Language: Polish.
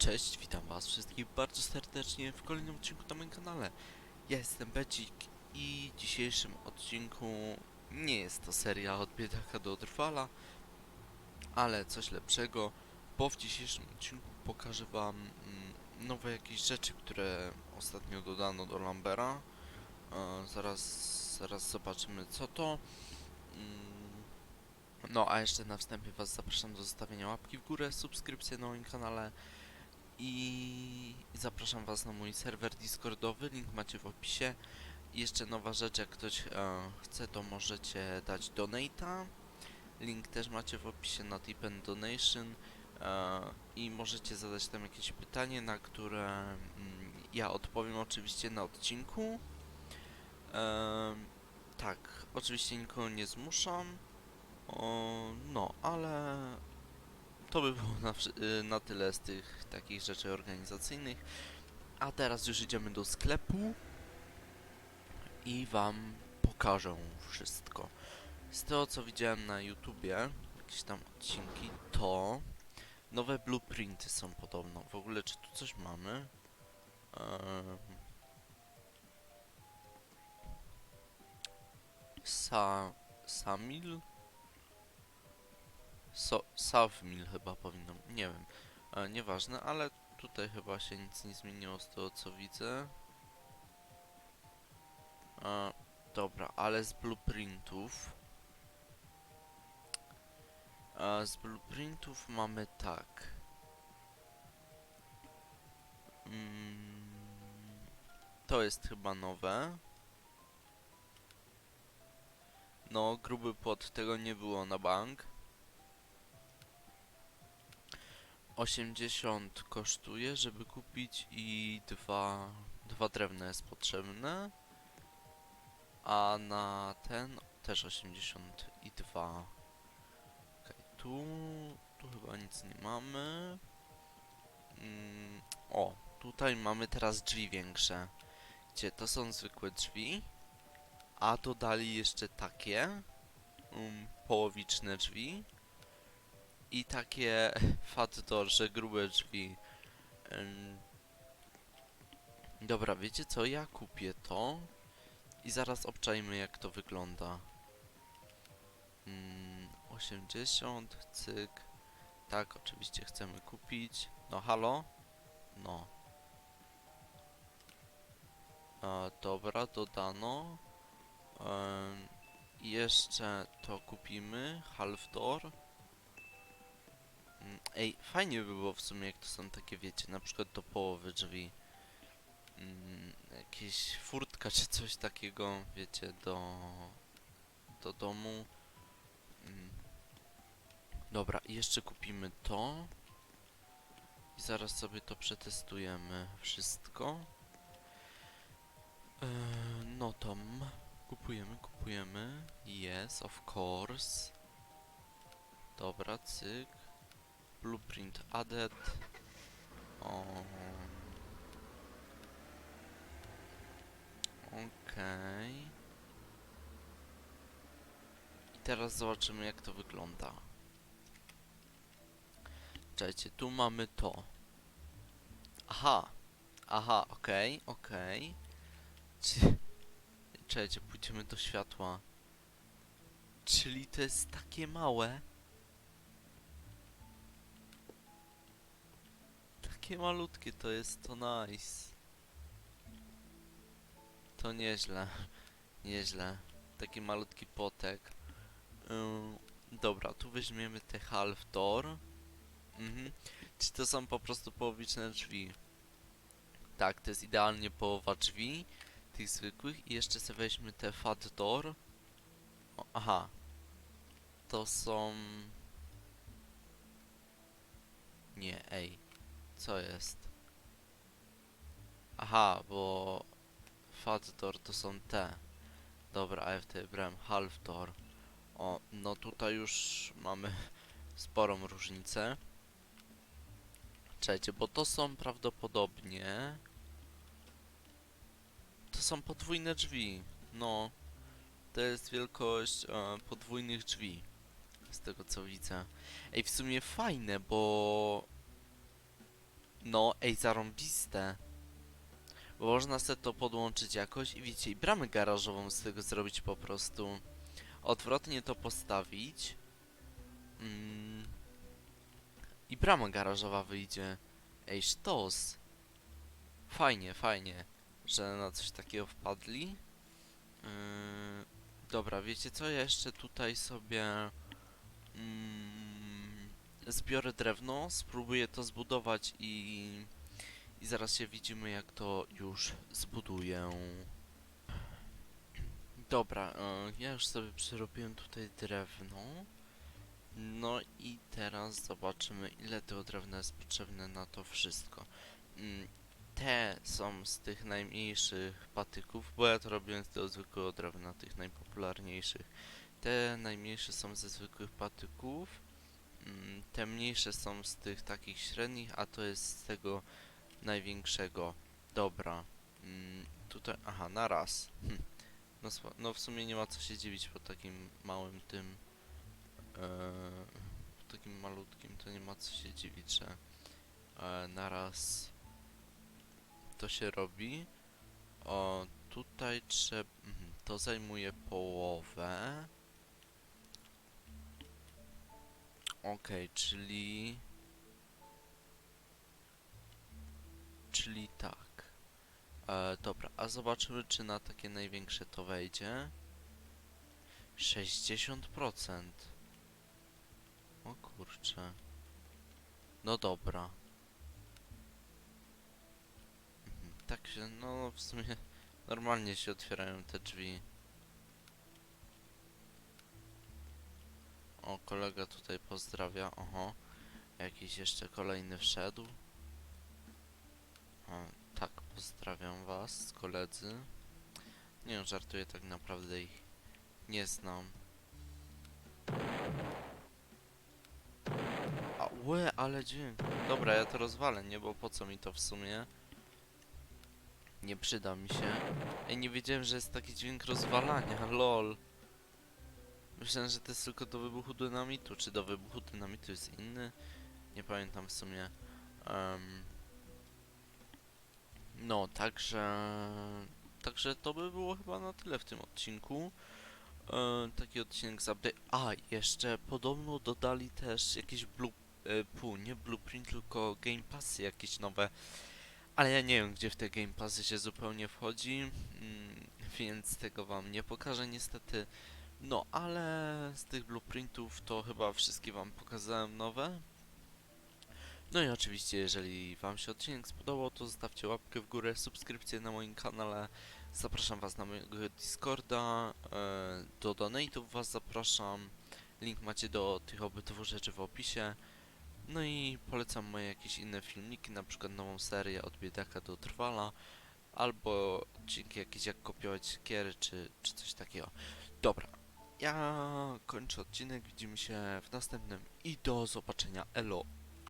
Cześć, witam was wszystkich bardzo serdecznie w kolejnym odcinku na moim kanale. Ja jestem Becik i w dzisiejszym odcinku nie jest to seria od biedaka do drwala, ale coś lepszego, bo w dzisiejszym odcinku pokażę wam mm, nowe jakieś rzeczy, które ostatnio dodano do Lambera. E, zaraz, zaraz zobaczymy co to. Mm, no a jeszcze na wstępie was zapraszam do zostawienia łapki w górę, subskrypcji na moim kanale i zapraszam Was na mój serwer Discordowy, link macie w opisie. Jeszcze nowa rzecz, jak ktoś e, chce, to możecie dać donata. Link też macie w opisie na tip and donation e, i możecie zadać tam jakieś pytanie, na które mm, ja odpowiem oczywiście na odcinku. E, tak, oczywiście nikogo nie zmuszam. O, no, ale to by było na, y, na tyle z tych takich rzeczy organizacyjnych. A teraz już idziemy do sklepu i wam pokażę wszystko. Z tego co widziałem na YouTubie, jakieś tam odcinki, to nowe blueprinty są podobno. W ogóle czy tu coś mamy? Ehm. Sa... Samil? So, Savmil chyba powinno, nie wiem, e, nieważne, ale tutaj chyba się nic nie zmieniło z tego co widzę. E, dobra, ale z blueprintów. E, z blueprintów mamy tak. Mm, to jest chyba nowe. No, gruby płot, tego nie było na bank. 80 kosztuje, żeby kupić i dwa, dwa drewna jest potrzebne. A na ten też 82. Okej, tu, tu chyba nic nie mamy. Mm, o, tutaj mamy teraz drzwi większe. Gdzie to są zwykłe drzwi. A dodali jeszcze takie um, połowiczne drzwi i takie fat że grube drzwi. Ym. Dobra, wiecie co? Ja kupię to i zaraz obczajmy jak to wygląda. Mm, 80, cyk. Tak, oczywiście chcemy kupić. No halo? No. E, dobra, dodano. Ym, jeszcze to kupimy. Half door. Mm, Ej, fajnie by było w sumie, jak to są takie, wiecie, na przykład do połowy drzwi. Mm, jakieś furtka czy coś takiego, wiecie, do, do domu. Mm. Dobra, jeszcze kupimy to. I zaraz sobie to przetestujemy wszystko. Eee, no tam. Kupujemy, kupujemy. Yes, of course. Dobra, cyk. Blueprint added. O. Okej. I teraz zobaczymy jak to wygląda. Czekajcie, tu mamy to. Aha. Aha, okej, okej. Czy- Czekajcie, pójdziemy do światła. Czyli to jest takie małe. Takie malutkie to jest, to nice. To nieźle. Nieźle. Taki malutki potek. Dobra, tu weźmiemy te half door. Mhm. Czy to są po prostu połowiczne drzwi? Tak, to jest idealnie połowa drzwi. Tych zwykłych. I jeszcze sobie weźmy te fat door. O, aha. To są... Nie, ej. Co jest? Aha, bo Fat to są te. Dobra, a ja wtedy brałem half. O, no tutaj już mamy sporą różnicę. Czekajcie, bo to są prawdopodobnie... To są podwójne drzwi. No, to jest wielkość e, podwójnych drzwi. Z tego co widzę. Ej, w sumie fajne, bo No, ej, zarąbiste. Bo można sobie to podłączyć jakoś i wiecie, i bramę garażową z tego zrobić po prostu. Odwrotnie to postawić. Mm. I brama garażowa wyjdzie. Ej, sztos. Fajnie, fajnie, że na coś takiego wpadli. Yy, dobra, wiecie co? Ja jeszcze tutaj sobie mm, zbiorę drewno, spróbuję to zbudować i, i zaraz się widzimy jak to już zbuduję. Dobra, e, ja już sobie przerobiłem tutaj drewno. No i teraz zobaczymy ile tego drewna jest potrzebne na to wszystko. Mm, Te są z tych najmniejszych patyków, bo ja to robiłem z tego zwykłego drewna, tych najpopularniejszych. Te najmniejsze są ze zwykłych patyków. Mm, Te mniejsze są z tych takich średnich, a to jest z tego największego. Dobra. Mm, Tutaj, aha, na raz. Hm. No, no w sumie nie ma co się dziwić po takim małym tym. Eee, po takim malutkim to nie ma co się dziwić, że e, na raz to się robi. O, tutaj trzeba. mhm, To zajmuje połowę. Okej, czyli. Czyli tak. E, dobra, a zobaczymy, czy na takie największe to wejdzie. 60%. O kurczę. No dobra. Mhm, Tak się, no w sumie normalnie się otwierają te drzwi. Kolega tutaj pozdrawia. Oho. Jakiś jeszcze kolejny wszedł. O, tak, pozdrawiam was, koledzy. Nie żartuję, tak naprawdę ich nie znam. A, łe, ale dźwięk. Dobra, ja to rozwalę, nie? Bo po co mi to w sumie? Nie przyda mi się. Ej, nie wiedziałem, że jest taki dźwięk rozwalania, lol. Myślałem, że to jest tylko do wybuchu dynamitu. Czy do wybuchu dynamitu jest inny? Nie pamiętam w sumie. Em, no, także... Także to by było chyba na tyle w tym odcinku. E, taki odcinek z update. A, jeszcze podobno dodali też jakieś blue... E, pół, nie blueprint, tylko game passy jakieś nowe. Ale ja nie wiem, gdzie w te game passy się zupełnie wchodzi, mm, więc tego wam nie pokażę niestety. No, ale z tych blueprintów to chyba wszystkie wam pokazałem nowe. No i oczywiście, jeżeli wam się odcinek spodobał, to zostawcie łapkę w górę, subskrypcję na moim kanale. Zapraszam was na mojego Discorda, e, do donate'ów was zapraszam. Link macie do tych obydwu rzeczy w opisie. No i polecam moje jakieś inne filmiki, na przykład nową serię od biedaka do trwala, albo odcinki jakieś jak kopiować siekiery, czy, czy coś takiego. Dobra, ja kończę odcinek, widzimy się w następnym i do zobaczenia, elo!